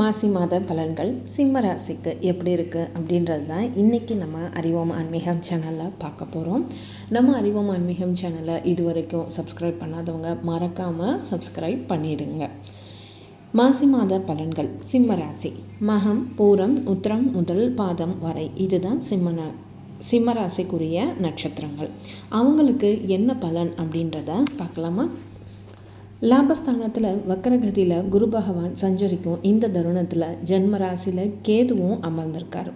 மாசி மாத பலன்கள் சிம்ம ராசிக்கு எப்படி இருக்குது அப்படின்றது தான் இன்றைக்கி நம்ம அறிவோம் ஆன்மீகம் சேனலில் பார்க்க போகிறோம் நம்ம அறிவோம் ஆன்மீகம் சேனலை இது வரைக்கும் சப்ஸ்கிரைப் பண்ணாதவங்க மறக்காமல் சப்ஸ்கிரைப் பண்ணிடுங்க. மாசி மாத பலன்கள் சிம்ம ராசி. மகம் பூரம் உத்திரம் முதல் பாதம் வரை இதுதான் சிம்ம சிம்ம ராசிக்குரிய நட்சத்திரங்கள். அவங்களுக்கு என்ன பலன் அப்படின்றத பார்க்கலாமா? லாபஸ்தானத்தில் வக்கரகதியில் குரு பகவான் சஞ்சரிக்கும் இந்த தருணத்தில் ஜென்ம ராசியில் கேதுவும் அமர்ந்திருக்காரு.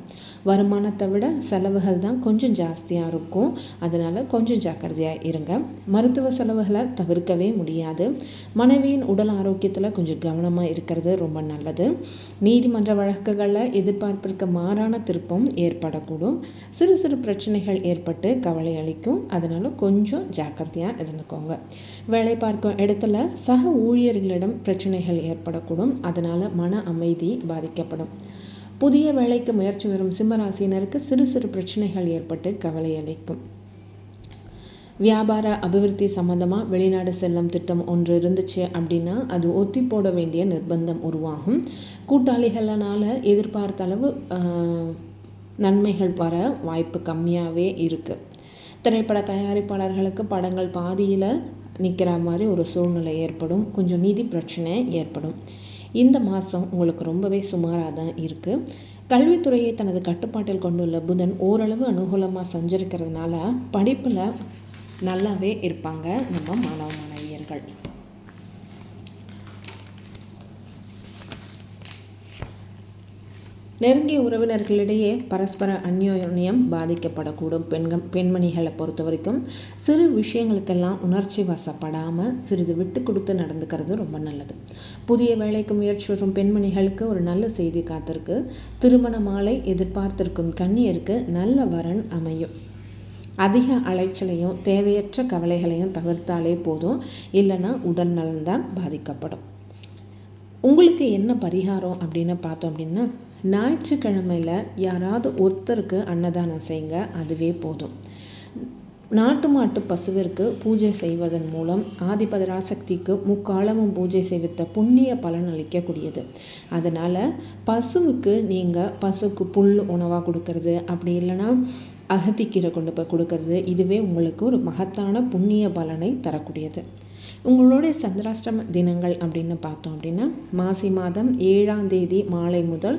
வருமானத்தை விட செலவுகள் தான் கொஞ்சம் ஜாஸ்தியாக இருக்கும். அதனால் கொஞ்சம் ஜாக்கிரதையாக இருங்க. மருத்துவ செலவுகளை தவிர்க்கவே முடியாது. மனைவியின் உடல் ஆரோக்கியத்தில் கொஞ்சம் கவனமாக இருக்கிறது ரொம்ப நல்லது. நீதிமன்ற வழக்குகளில் எதிர்பார்ப்பிற்கு மாறான திருப்பம் ஏற்படக்கூடும். சிறு சிறு பிரச்சனைகள் ஏற்பட்டு கவலை அளிக்கும். அதனால் கொஞ்சம் ஜாக்கிரதையாக இருந்துக்கோங்க. வேலை பார்க்கும் இடத்துல சக ஊழியர்களிடம் பிரச்சனைகள் ஏற்படக்கூடும். அதனால் மன அமைதி பாதிக்கப்படும். புதிய வேலைக்கு முயற்சி வரும் சிம்மராசினருக்கு சிறு சிறு பிரச்சனைகள் ஏற்பட்டு கவலை அளிக்கும். வியாபார அபிவிருத்தி சம்மந்தமாக வெளிநாடு செல்லும் திட்டம் ஒன்று இருந்துச்சு அப்படின்னா அது ஒத்தி போட வேண்டிய நிர்பந்தம் உருவாகும். கூட்டாளிகளினால் எதிர்பார்த்த அளவு நன்மைகள் வர வாய்ப்பு கம்மியாகவே இருக்குது திரைப்பட தயாரிப்பாளர்களுக்கு படங்கள் பாதியில் நிற்கிற மாதிரி ஒரு சூழ்நிலை ஏற்படும். கொஞ்சம் நிதி பிரச்சனை ஏற்படும். இந்த மாதம் உங்களுக்கு ரொம்பவே சுமாராக தான் இருக்குது கல்வித்துறையை தனது கட்டுப்பாட்டில் கொண்டுள்ள புதன் ஓரளவு அனுகூலமாக சஞ்சரிக்கிறதுனால படிப்பில் நல்லாவே இருப்பாங்க நம்ம மாணவ மாணவியர்கள். நெருங்கிய உறவினர்களிடையே பரஸ்பர அந்யோன்யம் பாதிக்கப்படக்கூடும். பெண்கள் பெண்மணிகளை பொறுத்த வரைக்கும் சிறு விஷயங்களுக்கெல்லாம் உணர்ச்சி வசப்படாமல் சிறிது விட்டு கொடுத்து நடந்துக்கிறது ரொம்ப நல்லது. புதிய வேலைக்கு முயற்சி வரும் பெண்மணிகளுக்கு ஒரு நல்ல செய்தி காத்திருக்கு. திருமண மாலை எதிர்பார்த்திருக்கும் கண்ணியருக்கு நல்ல வரன் அமையும். அதிக அலைச்சலையும் தேவையற்ற கவலைகளையும் தவிர்த்தாலே போதும். இல்லைன்னா உடல் நலன்தான் பாதிக்கப்படும். உங்களுக்கு என்ன பரிகாரம் அப்படின்னு பார்த்தோம் அப்படின்னா ஞாயிற்றுக்கிழமையில் யாராவது ஒருத்தருக்கு அன்னதானம் செய்யுங்க அதுவே போதும். நாட்டு மாட்டு பசுவிற்கு பூஜை செய்வதன் மூலம் ஆதிபதராசக்திக்கு முக்காலமும் பூஜை செய்வித்த புண்ணிய பலன் அளிக்கக்கூடியது. அதனால் பசுவுக்கு நீங்கள் பசுக்கு புல் உணவாக கொடுக்கறது அப்படி இல்லைன்னா அகத்திக்கீரை கொண்டு போய் கொடுக்கறது இதுவே உங்களுக்கு ஒரு மகத்தான புண்ணிய பலனை தரக்கூடியது. உங்களுடைய சந்திராஷ்டம தினங்கள் அப்படின்னு பார்த்தோம் அப்படின்னா மாசி மாதம் ஏழாம் தேதி மாலை முதல்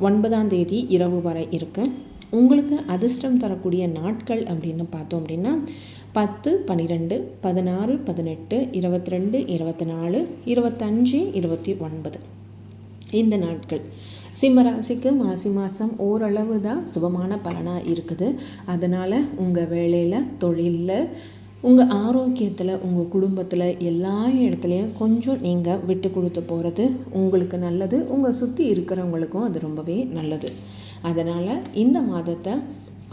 ஒன்பதாம் தேதி இரவு வரை இருக்குது உங்களுக்கு அதிர்ஷ்டம் தரக்கூடிய நாட்கள் அப்படின்னு பார்த்தோம் அப்படின்னா பத்து பன்னிரெண்டு பதினாறு பதினெட்டு இருபத்தி ரெண்டு இருபத்தி நாலு இருபத்தஞ்சு இருபத்தி ஒன்பது. இந்த நாட்கள். சிம்மராசிக்கு மாசி மாதம் ஓரளவு தான் சுபமான பலனாக இருக்குது. அதனால் உங்கள் வேலையில் தொழிலில் உங்கள் ஆரோக்கியத்தில் உங்கள் குடும்பத்தில் எல்லா இடத்துலையும் கொஞ்சம் நீங்கள் விட்டு கொடுத்து போகிறது உங்களுக்கு நல்லது. உங்கள் சுற்றி இருக்கிறவங்களுக்கும் அது ரொம்பவே நல்லது. அதனால் இந்த மாதத்தை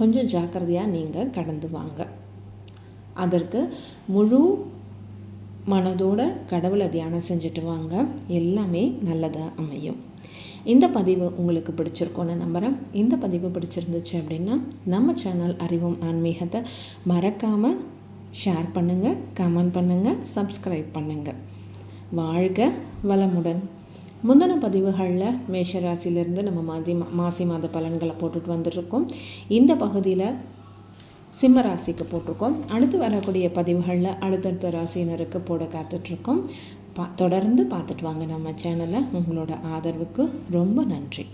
கொஞ்சம் ஜாக்கிரதையாக நீங்கள் கடந்து வாங்க. அதற்கு முழு மனதோட கடவுளை தியானம் செஞ்சுட்டு வாங்க. எல்லாமே நல்லதாக அமையும். இந்த பதிவு உங்களுக்கு பிடிச்சிருக்கோன்னு நம்புகிறேன் இந்த பதிவு பிடிச்சிருந்துச்சு அப்படின்னா நம்ம சேனல் அறிவும் ஆன்மீகத்தை மறக்காமல் ஷேர் பண்ணுங்கள் கமெண்ட் பண்ணுங்கள் சப்ஸ்கிரைப் பண்ணுங்கள் வாழ்க வளமுடன். முந்தின பதிவுகளில் மேஷராசிலேருந்து நம்ம மாதி மாசி மாத பலன்களை போட்டுட்டு வந்துட்ருக்கோம் இந்த பகுதியில் சிம்ம ராசிக்கு போட்டிருக்கோம். அடுத்து வரக்கூடிய பதிவுகளில் அடுத்தடுத்த ராசியினருக்கு போட காத்துட்ருக்கோம் பா தொடர்ந்து பார்த்துட்டு வாங்க நம்ம சேனலை உங்களோட ஆதரவுக்கு ரொம்ப நன்றி.